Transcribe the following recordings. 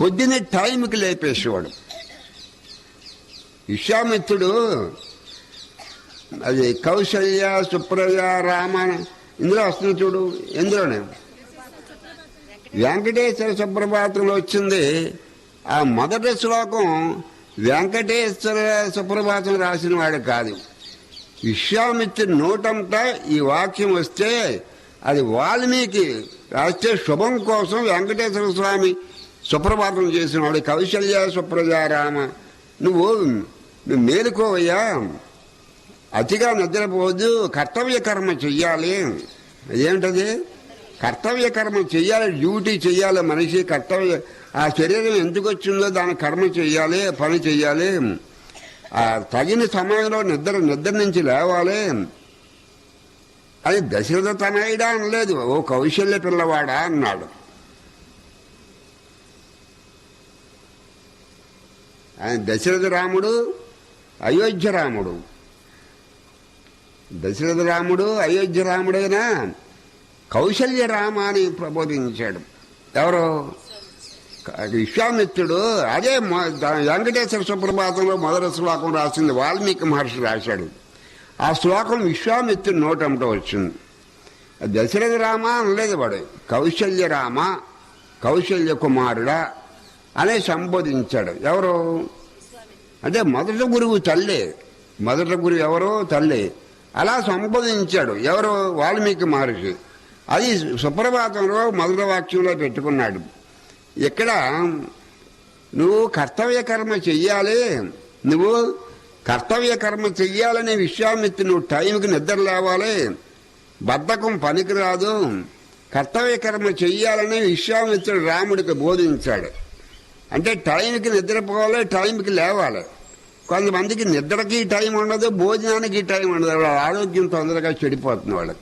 పొద్దున్నే టైంకి లేపేసేవాడు. విశ్వామిత్రుడు అది కౌశల్య సుప్రజ రామ ఇందులో వస్తుంది చూడు ఎందులోనే? వెంకటేశ్వర సుప్రభాతంలో వచ్చింది. ఆ మొదటి శ్లోకం వెంకటేశ్వర సుప్రభాతం రాసిన వాడు కాదు. విశ్వామిత్రుడు నోటంట ఈ వాక్యం వస్తే అది వాల్మీకి రాస్తే శుభం కోసం వెంకటేశ్వర స్వామి సుప్రభాతం చేసినవాడు కౌశల్య సుప్రజారామ. నువ్వు నువ్వు మేలుకోవయ్యా. అతిగా నిద్రపోవద్దు కర్తవ్య కర్మ చెయ్యాలి. ఏంటది? కర్తవ్య కర్మ చెయ్యాలి డ్యూటీ చెయ్యాలి మనిషి కర్తవ్య ఆ శరీరం ఎందుకు వచ్చిందో దాని కర్మ చెయ్యాలి పని చెయ్యాలి. ఆ తగిన సమయంలో నిద్ర నిద్ర నుంచి లేవాలి. అది దశరథ తనయుడా అనలేదు ఓ కౌశల్య పిల్లవాడా అన్నాడు. ఆయన దశరథ రాముడు అయోధ్య రాముడు. దశరథ రాముడు అయోధ్య రాముడైనా కౌశల్య రామ అని ప్రబోధించాడు. ఎవరు? విశ్వామిత్రుడు. అదే వెంకటేశ్వర సుప్రభాతంలో మొదటి శ్లోకం రాసింది వాల్మీకి మహర్షి రాశాడు. ఆ శ్లోకం విశ్వామిత్రుడు నోటంట వచ్చింది. దశరథ రామ అనలేదు వాడు. కౌశల్య రామ కౌశల్య కుమారుడా అనే సంబోధించాడు. ఎవరు? అంటే మొదటి గురువు తల్లి. మొదటి గురువు ఎవరో తల్లి. అలా సంబోధించాడు. ఎవరు? వాల్మీకి మహర్షి. అది సుప్రభాతంలో మొదటి వాక్యంలో పెట్టుకున్నాడు. ఇక్కడ నువ్వు కర్తవ్య కర్మ చెయ్యాలి. నువ్వు కర్తవ్య కర్మ చెయ్యాలనే విశ్వామిత్రు నువ్వు టైంకి నిద్ర లేవాలి. బద్ధకం పనికిరాదు. కర్తవ్య కర్మ చెయ్యాలనే విశ్వామిత్రుడు రాముడికి బోధించాడు. అంటే టైంకి నిద్రపోవాలి టైంకి లేవాలి. కొంతమందికి నిద్రకి టైం ఉండదు భోజనానికి టైం ఉండదు. వాళ్ళ ఆరోగ్యం తొందరగా చెడిపోతుంది వాళ్ళకి.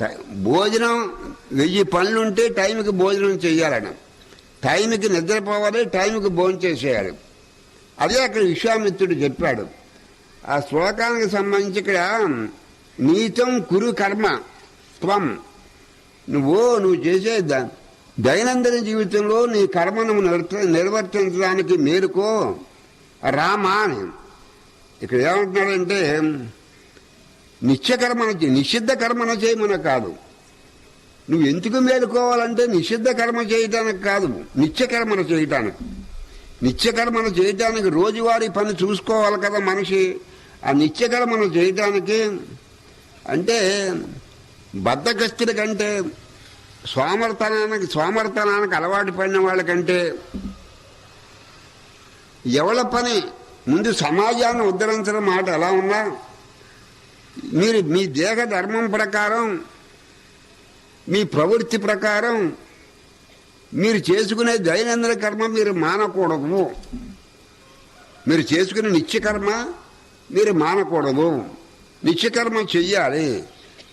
టై- భోజనం వెయ్యి పనులుంటే టైంకి భోజనం చేయాలని టైంకి నిద్రపోవాలి టైంకి భోజనం చేసేయాలి. అదే అక్కడ విశ్వామిత్రుడు చెప్పాడు. ఆ శ్లోకానికి సంబంధించి ఇక్కడ నీతం కురు కర్మ త్వం. నువ్వు నువ్వు చేసే దైనందిన జీవితంలో నీ కర్మను నిర్వర్తించడానికి మేలుకో. రామా అని. ఇక్కడ ఏమంటున్నాడంటే నిత్యకర్మను నిషిద్ధ కర్మను చేయమన కాదు. నువ్వు ఎందుకు మేలుకోవాలంటే నిషిద్ధ కర్మ చేయటానికి కాదు. నిత్యకర్మను చేయటానికి. నిత్యకర్మను చేయటానికి రోజువారీ పని చూసుకోవాలి కదా మనిషి. ఆ నిత్యకర్మను చేయటానికి అంటే బద్ధకస్తుడి కంటే స్వామర్థనానికి స్వామర్థనానికి అలవాటు పడిన వాళ్ళకంటే ఎవల పని? ముందు సమాజాన్ని ఉద్ధరించడం మాట ఎలా ఉన్నా మీరు మీ దేహ ధర్మం ప్రకారం మీ ప్రవృత్తి ప్రకారం మీరు చేసుకునే దైనందిన కర్మ మీరు మానకూడదు. మీరు చేసుకునే నిత్యకర్మ మీరు మానకూడదు. నిత్యకర్మ చెయ్యాలి.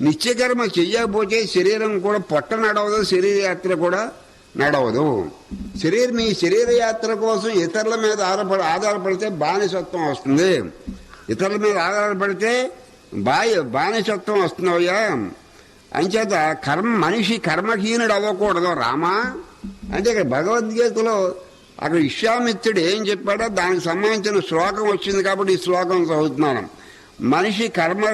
నిత్యకర్మ చెయ్యకపోతే శరీరం కూడా పొట్ట నడవదు శరీరయాత్ర కూడా నడవదు. శరీరం మీ శరీరయాత్ర కోసం ఇతరుల మీద ఆధారపడి ఆధారపడితే బానిసత్వం వస్తుంది. ఇతరుల మీద ఆధారపడితే బాయ బానిసత్వం వస్తున్నాయ్యా అంచేత కర్మ మనిషి కర్మహీనుడు అవ్వకూడదు రామా. అంటే ఇక్కడ భగవద్గీతలో అక్కడ విశ్వామిత్రుడు ఏం చెప్పాడో దానికి సంబంధించిన శ్లోకం వచ్చింది కాబట్టి ఈ శ్లోకం చదువుతున్నాను. మనిషి కర్మ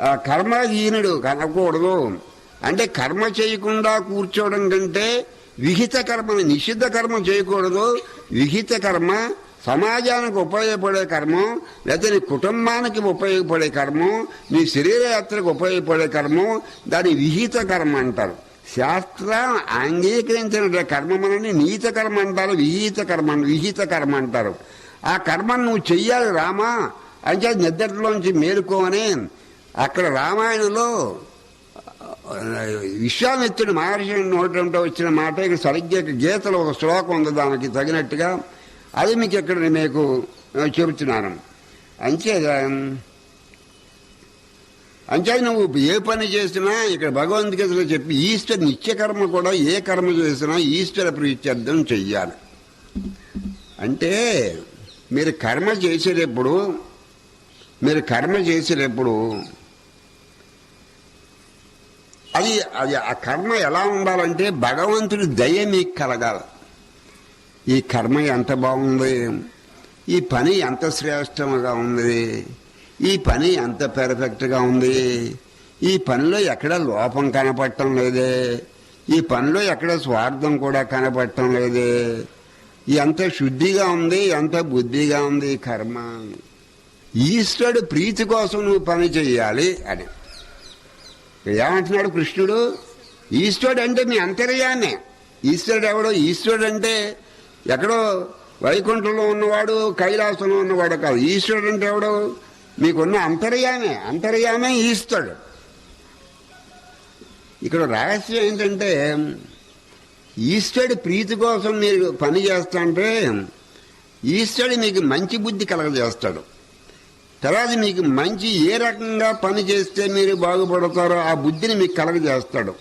కర్మహీనుడు కనకూడదు అంటే కర్మ చేయకుండా కూర్చోవడం కంటే విహిత కర్మ నిషిద్ధ కర్మ చేయకూడదు. విహిత కర్మ సమాజానికి ఉపయోగపడే కర్మం లేదా నీ కుటుంబానికి ఉపయోగపడే కర్మం నీ శరీరయాత్రకు ఉపయోగపడే కర్మం దాని విహిత కర్మ అంటారు. శాస్త్రం అంగీకరించిన కర్మమనని నీత కర్మ అంటారు విహిత కర్మ విహిత కర్మ అంటారు. ఆ కర్మను నువ్వు చెయ్యాలి రామా అంటే నిద్రలోంచి మేలుకోమని అక్కడ రామాయణంలో విశ్వామిత్రుడు మహర్షి నోటంతో వచ్చిన మాట ఇక్కడ సరిగ్గా గీతలో ఒక శ్లోకం ఉంది దానికి తగినట్టుగా. అది మీకు ఇక్కడ మీకు చెబుతున్నాను. అంతే అంతే నువ్వు ఏ పని చేసినా ఇక్కడ భగవద్గీతలో చెప్పి ఈశ్వర నిత్యకర్మ కూడా ఏ కర్మ చేసినా ఈశ్వర ప్రీత్యర్థం చెయ్యాలి. అంటే మీరు కర్మ చేసేటప్పుడు మీరు కర్మ చేసేటప్పుడు అది అది ఆ కర్మ ఎలా ఉండాలంటే భగవంతుడి దయ మీకు కలగాలి. ఈ కర్మ ఎంత బాగుంది? ఈ పని ఎంత శ్రేష్టంగా ఉంది? ఈ పని ఎంత పెర్ఫెక్ట్గా ఉంది? ఈ పనిలో ఎక్కడ లోపం కనపడటం లేదే? ఈ పనిలో ఎక్కడ స్వార్థం కూడా కనపడటం లేదే? ఎంత శుద్ధిగా ఉంది ఎంత బుద్ధిగా ఉంది కర్మ? ఈశ్వరుడు ప్రీతి కోసం నువ్వు పని చేయాలి అని. ఏమంటున్నాడు కృష్ణుడు? ఈశ్వరుడు అంటే మీ అంతర్యామే. ఈశ్వరుడు ఎవడో ఈశ్వరుడు అంటే ఎక్కడో వైకుంఠంలో ఉన్నవాడు కైలాసంలో ఉన్నవాడు కాదు. ఈశ్వరుడు అంటే ఎవడో? మీకున్న అంతర్యామే. అంతర్యామే ఈశ్వరుడు. ఇక్కడ రహస్యం ఏంటంటే ఈశ్వరుడి ప్రీతి కోసం మీరు పని చేస్తుంటే ఈశ్వరుడు మీకు మంచి బుద్ధి కలగజేస్తాడు. తర్వాత మీకు మంచి ఏ రకంగా పని చేస్తే మీరు బాగుపడతారో ఆ బుద్ధిని మీకు కలగజేస్తాడు.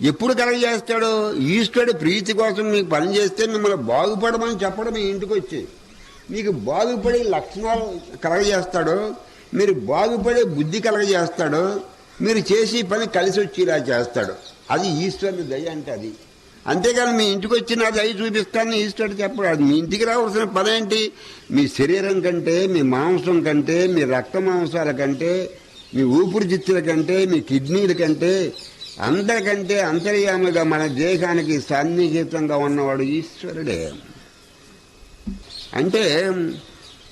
ఎప్పుడు కలగజేస్తాడు? ఈశ్వరుడు ప్రీతి కోసం మీకు పని చేస్తే మిమ్మల్ని బాగుపడమని చెప్పడం మీ ఇంటికి వచ్చి. మీకు బాగుపడే లక్షణాలు కలగజేస్తాడు. మీరు బాగుపడే బుద్ధి కలగజేస్తాడు. మీరు చేసే పని కలిసి వచ్చేలా చేస్తాడు. అది ఈశ్వరుని దయ అంటే అది. అంతేకాని మీ ఇంటికి వచ్చి నా అవి చూపిస్తాను ఈశ్వరుడు చెప్పడు అది మీ ఇంటికి రావాల్సిన పని ఏంటి? మీ శరీరం కంటే మీ మాంసం కంటే మీ రక్త మాంసాల కంటే మీ ఊపిరితిత్తుల కంటే మీ కిడ్నీల కంటే అందరికంటే అంతర్యామిగా మన దేశానికి సన్నిహితంగా ఉన్నవాడు ఈశ్వరుడే. అంటే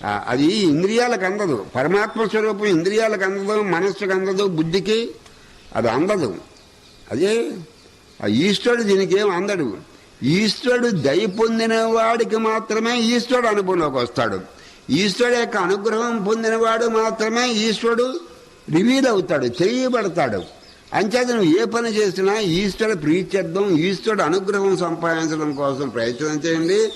అది ఇంద్రియాలకు అందదు. పరమాత్మ స్వరూపం ఇంద్రియాలకు అందదు మనస్సుకు అందదు బుద్ధికి అది అందదు. అదే ఆ ఈశ్వరుడు దీనికేం అందడు. ఈశ్వరుడు దయ పొందిన వాడికి మాత్రమే ఈశ్వరుడు అనుభవంలోకి వస్తాడు. ఈశ్వరుడు యొక్క అనుగ్రహం పొందినవాడు మాత్రమే ఈశ్వరుడు రివీల్ అవుతాడు చేయబడతాడు. అంచేత నువ్వు ఏ పని చేసినా ఈశ్వరుడు ప్రీత్యర్థం ఈశ్వరుడు అనుగ్రహం సంపాదించడం కోసం ప్రయత్నం చేయండి.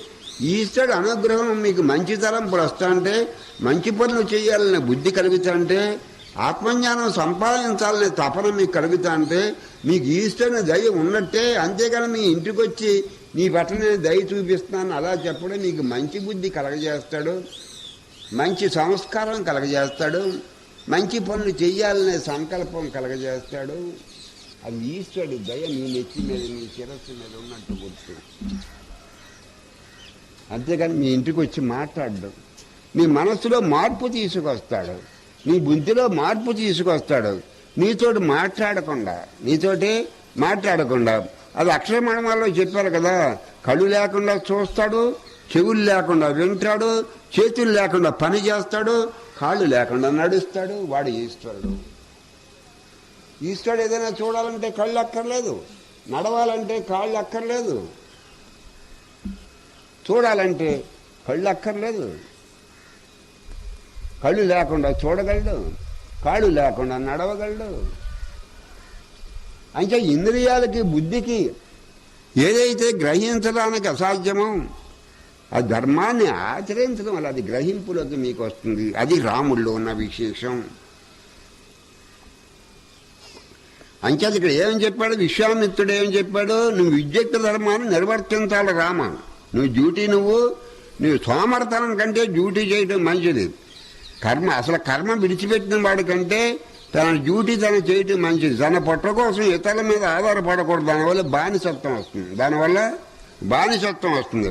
ఈశ్వరుడు అనుగ్రహం మీకు మంచి తలంపులు వస్తాంటే మంచి పనులు చేయాలనే బుద్ధి కలుగుతాంటే ఆత్మజ్ఞానం సంపాదించాలనే తపన మీకు కలుగుతా అంటే మీకు ఈశ్వరుని దయ ఉన్నట్టే అంతేగాని మీ ఇంటికి వచ్చి నీ పట్ల నేను దయ చూపిస్తున్నాను. అలా చెప్పడం మీకు మంచి బుద్ధి కలగజేస్తాడు. మంచి సంస్కారం కలగజేస్తాడు. మంచి పనులు చేయాలనే సంకల్పం కలగజేస్తాడు. అది ఈశ్వరుడు దయ నీ నెత్తి మీద నీ శిరస్సు మీద ఉన్నట్టు గుర్తు. అంతేగాని మీ ఇంటికి వచ్చి మాట్లాడడం. మీ మనసులో మార్పు తీసుకొస్తాడు. నీ బుద్ధిలో మార్పు తీసుకొస్తాడు. నీతోటి మాట్లాడకుండా నీతోటి మాట్లాడకుండా. అది అక్షరమణమాల్లో చెప్పారు కదా కళ్ళు లేకుండా చూస్తాడు చెవులు లేకుండా వింటాడు చేతులు లేకుండా పని చేస్తాడు కాళ్ళు లేకుండా నడుస్తాడు వాడు ఈశ్వరుడు. ఈశ్వరుడు ఏదైనా చూడాలంటే కళ్ళు అక్కర్లేదు నడవాలంటే కాళ్ళు అక్కర్లేదు. చూడాలంటే కళ్ళు అక్కర్లేదు. కళ్ళు లేకుండా చూడగలడు కాళ్ళు లేకుండా నడవగలడు. అంటే ఇంద్రియాలకి బుద్ధికి ఏదైతే గ్రహించడానికి అసాధ్యమో ఆ ధర్మాన్ని ఆచరించడం వల్ల అది గ్రహింపులోకి మీకు వస్తుంది. అది రాముల్లో ఉన్న విశేషం. అంచేది ఇక్కడ ఏం చెప్పాడు? విశ్వామిత్రుడు ఏం చెప్పాడు? నువ్వు విద్యుక్త ధర్మాన్ని నిర్వర్తించాలి రామ. నువ్వు డ్యూటీ నువ్వు నువ్వు సోమర్తనం కంటే డ్యూటీ చేయడం మంచిది. కర్మ అసలు కర్మ విడిచిపెట్టిన వాడి కంటే తన డ్యూటీ తను చేయటం మంచిది. తన పొట్ట కోసం ఇతరుల మీద ఆధారపడకూడదు. దానివల్ల బానిసత్వం వస్తుంది. దానివల్ల బానిసత్వం వస్తుంది.